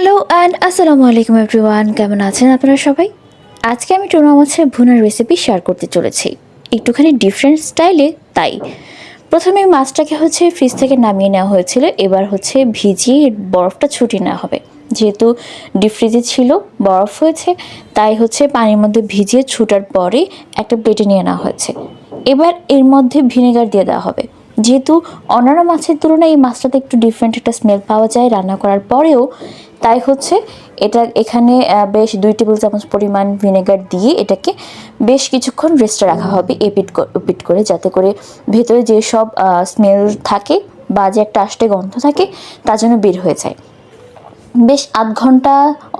Hello and আসসালামু আলাইকুম everyone, কেমন আছেন আপনারা সবাই? আজকে আমি টোনা মাছের ভুনার রেসিপি শেয়ার করতে চলেছি। একটুখানি ডিফারেন্ট স্টাইলে তাই। প্রথমে মাছটাকে হচ্ছে ফ্রিজ থেকে নামিয়ে নেওয়া হয়েছিল, এবার হচ্ছে ভিজিয়ে বরফটা ছুটিয়ে নেওয়া হবে। যেহেতু ডিপ ফ্রিজে ছিল, বরফ হয়েছে, তাই হচ্ছে পানির মধ্যে ভিজিয়ে ছুটার পরে একটা প্লেটে নিয়ে নেওয়া হয়েছে। এবার এর মধ্যে ভিনেগার দিয়ে দেওয়া হবে। যেহেতু অন্যান্য মাছের তুলনায় এই মাছটাতে একটু ডিফারেন্ট একটা স্মেল পাওয়া যায় রান্না করার পরেও, তাই হচ্ছে এটা এখানে বেশ দুই টেবিল চামচ পরিমাণ ভিনেগার দিয়ে এটাকে বেশ কিছুক্ষণ রেস্টে রাখা হবে এপিট উপিট করে যাতে করে ভেতরে যেসব স্মেল থাকে বা যে একটা আষ্টে গন্ধ থাকে তা যেন বের হয়ে যায়। বেশ আধ ঘণ্টা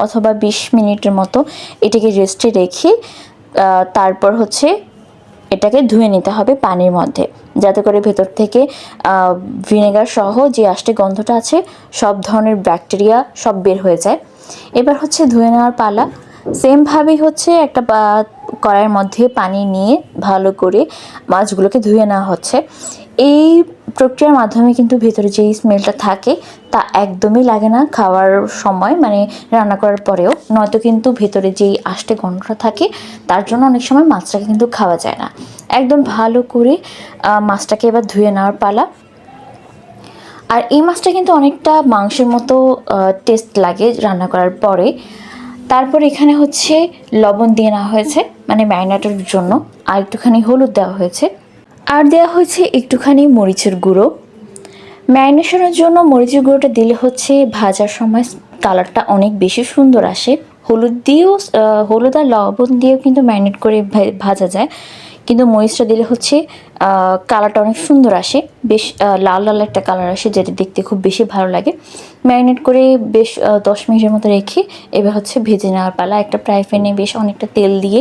অথবা বিশ মিনিটের মতো এটাকে রেস্টে রেখে তারপর হচ্ছে এটাকে ধুয়ে নিতে হবে পানির মধ্যে। যাতে করে ভেতর থেকে ভিনেগার সহ যে আষ্টে গন্ধটা আছে, সব ধরনের ব্যাকটেরিয়া সব বের হয়ে যায়। এবার হচ্ছে ধুয়ে নেওয়ার পালা। সেমভাবেই হচ্ছে একটা কড়াইয়ের মধ্যে পানি নিয়ে ভালো করে মাছগুলোকে ধুয়ে নেওয়া হচ্ছে। এই প্রক্রিয়ার মাধ্যমে কিন্তু ভেতরে যেই স্মেলটা থাকে, তা একদমই লাগে না খাওয়ার সময় মানে রান্না করার পরেও। নয়তো কিন্তু ভেতরে যেই আষ্টে গন্ধটা থাকে, তার জন্য অনেক সময় মাছটাকে কিন্তু খাওয়া যায় না। একদম ভালো করে মাছটাকে এবার ধুয়ে নেওয়ার পালা। আর এই মাছটা কিন্তু অনেকটা মাংসের মতো টেস্ট লাগে রান্না করার পরে। তারপর এখানে হচ্ছে লবণ দিয়ে নেওয়া হয়েছে মানে ম্যারিনেটের জন্য। আর একটুখানি হলুদ দেওয়া হয়েছে। আর দেওয়া হয়েছে একটুখানি মরিচের গুঁড়ো। ম্যারিনেশনের জন্য মরিচের গুঁড়োটা দিলে হচ্ছে ভাজার সময় কালারটা অনেক বেশি সুন্দর আসে। হলুদ দিয়েও হলুদ আর লবণ দিয়েও কিন্তু ম্যারিনেট করে ভাজা যায়। কিন্তু মরিচটা দিলে হচ্ছে কালারটা অনেক সুন্দর আসে। বেশ লাল লাল একটা কালার আসে যেটা দেখতে খুব বেশি ভালো লাগে। ম্যারিনেট করে বেশ দশ মিনিটের মতো রেখে এবার হচ্ছে ভেজে নেওয়ার পালা। একটা ফ্রাই বেশ অনেকটা তেল দিয়ে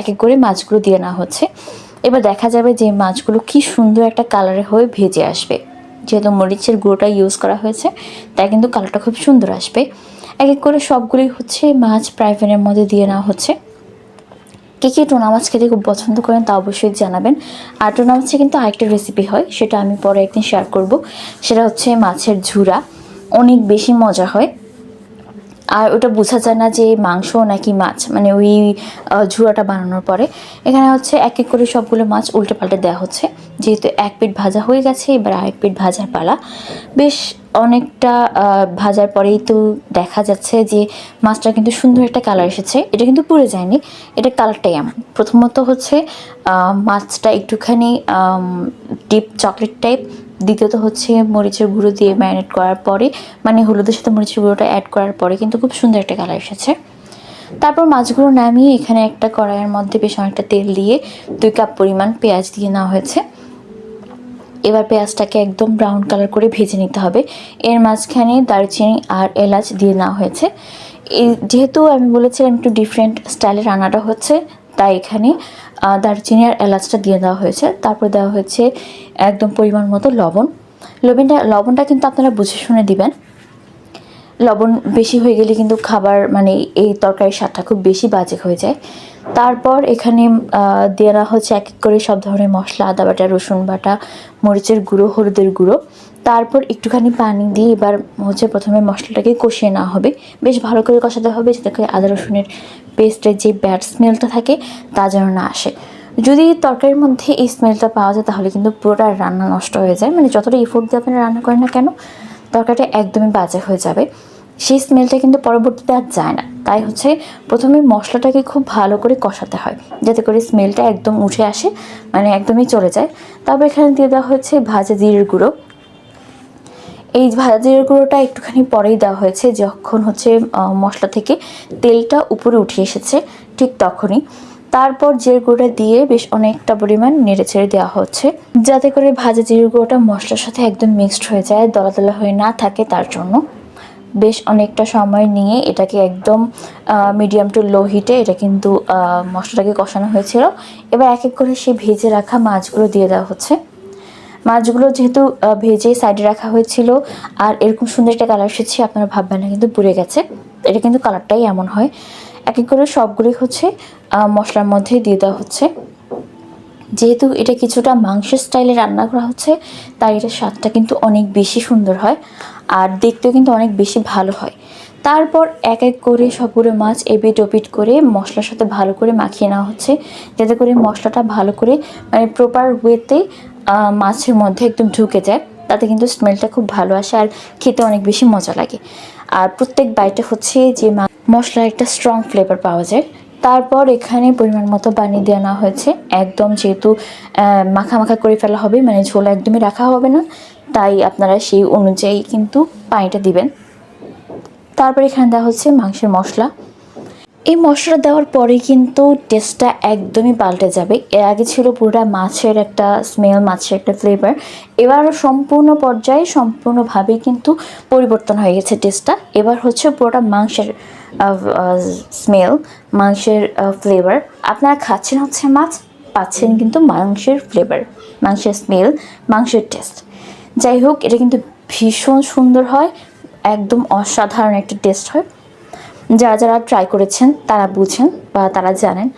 এক এক করে মাছগুলো দিয়ে নেওয়া হচ্ছে। এবার দেখা যাবে যে মাছগুলো কি সুন্দর একটা কালারে হয়ে ভেজে আসবে। যেহেতু মরিচের গুঁড়োটা ইউজ করা হয়েছে, তাই কিন্তু কালারটা খুব সুন্দর আসবে। এক এক করে সবগুলোই হচ্ছে মাছ প্রাইভেনের মধ্যে দিয়ে নেওয়া হচ্ছে। কে কে টোনা মাছ খেতে খুব পছন্দ করেন তা অবশ্যই জানাবেন। আর টোনা মাছে কিন্তু আরেকটা রেসিপি হয়, সেটা আমি পরে একদিন শেয়ার করব। সেটা হচ্ছে মাছের ঝুরা। অনেক বেশি মজা হয়। আর ওটা বোঝা যায় না যে মাংস নাকি মাছ মানে ওই ঝুড়াটা বানানোর পরে। এখানে হচ্ছে এক এক করে সবগুলো মাছ উল্টে পাল্টে দেওয়া হচ্ছে। যেহেতু এক পিঠ ভাজা হয়ে গেছে, এবার আরেক পিঠ ভাজার পালা। বেশ অনেকটা ভাজার পরেই তো দেখা যাচ্ছে যে মাছটা কিন্তু সুন্দর একটা কালার এসেছে। এটা কিন্তু পুড়ে যায়নি, এটা কালারটাই এমন। প্রথমত হচ্ছে মাছটা একটুখানি ডিপ চকলেট টাইপ দ্বিতীয়ত হচ্ছে মরিচের গুঁড়ো দিয়ে ম্যারিনেট করার পরে মানে হলুদের সাথে মরিচের গুঁড়োটা অ্যাড করার পরে কিন্তু খুব সুন্দর একটা কালার এসেছে। তারপর মাছগুলো নামিয়ে এখানে একটা কড়াইয়ের মধ্যে বেশ অনেকটা তেল দিয়ে দুই কাপ পরিমাণ পেঁয়াজ দিয়ে নেওয়া হয়েছে। এবার পেঁয়াজটাকে একদম ব্রাউন কালার করে ভেজে নিতে হবে। এর মাঝখানে দারচিনি আর এলাচ দিয়ে নেওয়া হয়েছে। যেহেতু আমি বলেছিলাম একটু ডিফারেন্ট স্টাইলে রান্নাটা হচ্ছে তাই এখানে দারচিনি আর এলাচটা দিয়ে দেওয়া হয়েছে। তারপর দেওয়া হয়েছে একদম পরিমাণ মতো লবণ। লবণটা লবণটা কিন্তু আপনারা বুঝে শুনে দিবেন। লবণ বেশি হয়ে গেলে কিন্তু খাবার মানে এই তরকারির স্বাদটা খুব বেশি বাজে হয়ে যায়। তারপর এখানে দেওয়া হচ্ছে এক এক করে সব ধরনের মশলা, আদা বাটা, রসুন বাটা, মরিচের গুঁড়ো, হলুদের গুঁড়ো। তারপর একটুখানি পানি দিয়ে এবার হচ্ছে প্রথমে মশলাটাকে কষিয়ে নেওয়া হবে। বেশ ভালো করে কষাতে হবে যাতে করে আদা রসুনের পেস্টের যে ব্যাড স্মেলটা থাকে তা যেন না আসে। যদি তরকারির মধ্যে এই স্মেলটা পাওয়া যায় তাহলে কিন্তু পুরোটা রান্না নষ্ট হয়ে যায়। মানে যতটা এফোর্ট দিয়ে আপনারা রান্না করেন না কেন, তরকারিটা একদমই বাজে হয়ে যাবে। সেই স্মেলটা কিন্তু পরবর্তীতে আর যায় না। তাই হচ্ছে প্রথমে মশলাটাকে খুব ভালো করে কষাতে হয় যাতে করে স্মেলটা একদম উঠে আসে মানে একদমই চলে যায়। তারপর এখানে দিয়ে দেওয়া হচ্ছে ভাজা জিরের গুঁড়ো। এই ভাজা জিরের গুঁড়োটা একটুখানি পরেই দেওয়া হয়েছে, যখন হচ্ছে মশলা থেকে তেলটা উপরে উঠে এসেছে, ঠিক তখনই। তারপর জিরের গুঁড়োটা দিয়ে বেশ অনেকটা পরিমাণ নেড়ে ছেড়ে দেওয়া হচ্ছে, যাতে করে ভাজা জিরের গুঁড়োটা মশলার সাথে একদম মিক্সড হয়ে যায় দলা দলা হয়ে না থাকে তার জন্য। বেশ অনেকটা সময় নিয়ে এটাকে একদম মিডিয়াম টু লো হিটে এটা কিন্তু মশলাটাকে কষানো হয়েছিল। এবার এক এক করে সেই ভেজে রাখা মাছগুলো দিয়ে দেওয়া হচ্ছে। মাছগুলো যেহেতু ভেজে সাইডে রাখা হয়েছিল, আর এরকম সুন্দর একটা কালার এসেছে, আপনারা ভাববেন না, কিন্তু পুড়ে গেছে। এটা কিন্তু কালারটাই এমন হয়। এক এক করে সবগুলোই হচ্ছে মশলার মধ্যে দিয়ে দেওয়া হচ্ছে। যেহেতু এটা কিছুটা মাংস স্টাইলে রান্না করা হচ্ছে, তাই এটার স্বাদটা কিন্তু অনেক বেশি সুন্দর হয়, আর দেখতেও কিন্তু অনেক বেশি ভালো হয়। তারপর এক এক করে সবগুলো মাছ এপিট ওপিট করে মশলার সাথে ভালো করে মাখিয়ে নেওয়া হচ্ছে, যাতে করে মশলাটা ভালো করে মানে প্রপার ওয়েতে মাছের মধ্যে একদম ঢুকে যায়। তাতে কিন্তু স্মেলটা খুব ভালো আসে আর খেতে অনেক বেশি মজা লাগে। আর প্রত্যেক বাইটে হচ্ছে যে মশলার একটা স্ট্রং ফ্লেভার পাওয়া যায়। তারপর এখানে পরিমাণ মতো পানি দেওয়া নেওয়া হয়েছে। একদম যেহেতু মাখা মাখা করে ফেলা হবে মানে ঝোল একদমই রাখা হবে না। তাই আপনারা সেই অনুযায়ী কিন্তু পানিটা দিবেন। তারপর এখানে দেওয়া হচ্ছে মাংসের মশলা। এই মশলা দেওয়ার পরে কিন্তু টেস্টটা একদমই পাল্টে যাবে। এর আগে ছিল পুরোটা মাছের একটা স্মেল মাছের একটা ফ্লেভার এবার সম্পূর্ণ পর্যায়ে সম্পূর্ণভাবে কিন্তু পরিবর্তন হয়ে গেছে টেস্টটা এবার হচ্ছে পুরোটা মাংসের স্মেল মাংসের ফ্লেভার আপনারা খাচ্ছেন হচ্ছে মাছ, পাচ্ছেন কিন্তু মাংসের ফ্লেভার মাংসের স্মেল মাংসের টেস্ট যাই হোক, এটা কিন্তু ভীষণ সুন্দর হয়, একদম অসাধারণ একটা টেস্ট হয়। যারা যারা ট্রাই করেছেন, তারা বুঝেন বা তারা জানেন।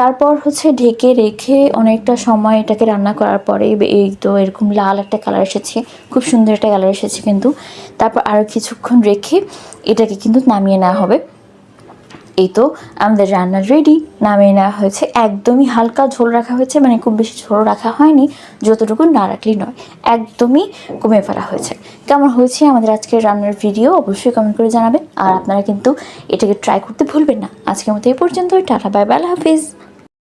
তারপর হচ্ছে ঢেকে রেখে অনেকটা সময় এটাকে রান্না করার পরে এই তো এরকম লাল একটা কালার এসেছে, খুব সুন্দর একটা কালার এসেছে কিন্তু। তারপর আরও কিছুক্ষণ রেখে এটাকে কিন্তু নামিয়ে নেওয়া হবে। এই তো আমাদের রান্না রেডি নামিয়ে নেওয়া হয়েছে। একদমই হালকা ঝোল রাখা হয়েছে মানে খুব বেশি ঝোল রাখা হয়নি, যতটুকু না রাখলেই নয়। একদমই কমে ফেলা হয়েছে। কেমন হয়েছে আমাদের আজকের রান্নার ভিডিও অবশ্যই কমেন্ট করে জানাবেন। আর আপনারা কিন্তু এটাকে ট্রাই করতে ভুলবেন না। আজকের মতো এই পর্যন্ত টাটা বাই বাই হাফিজ।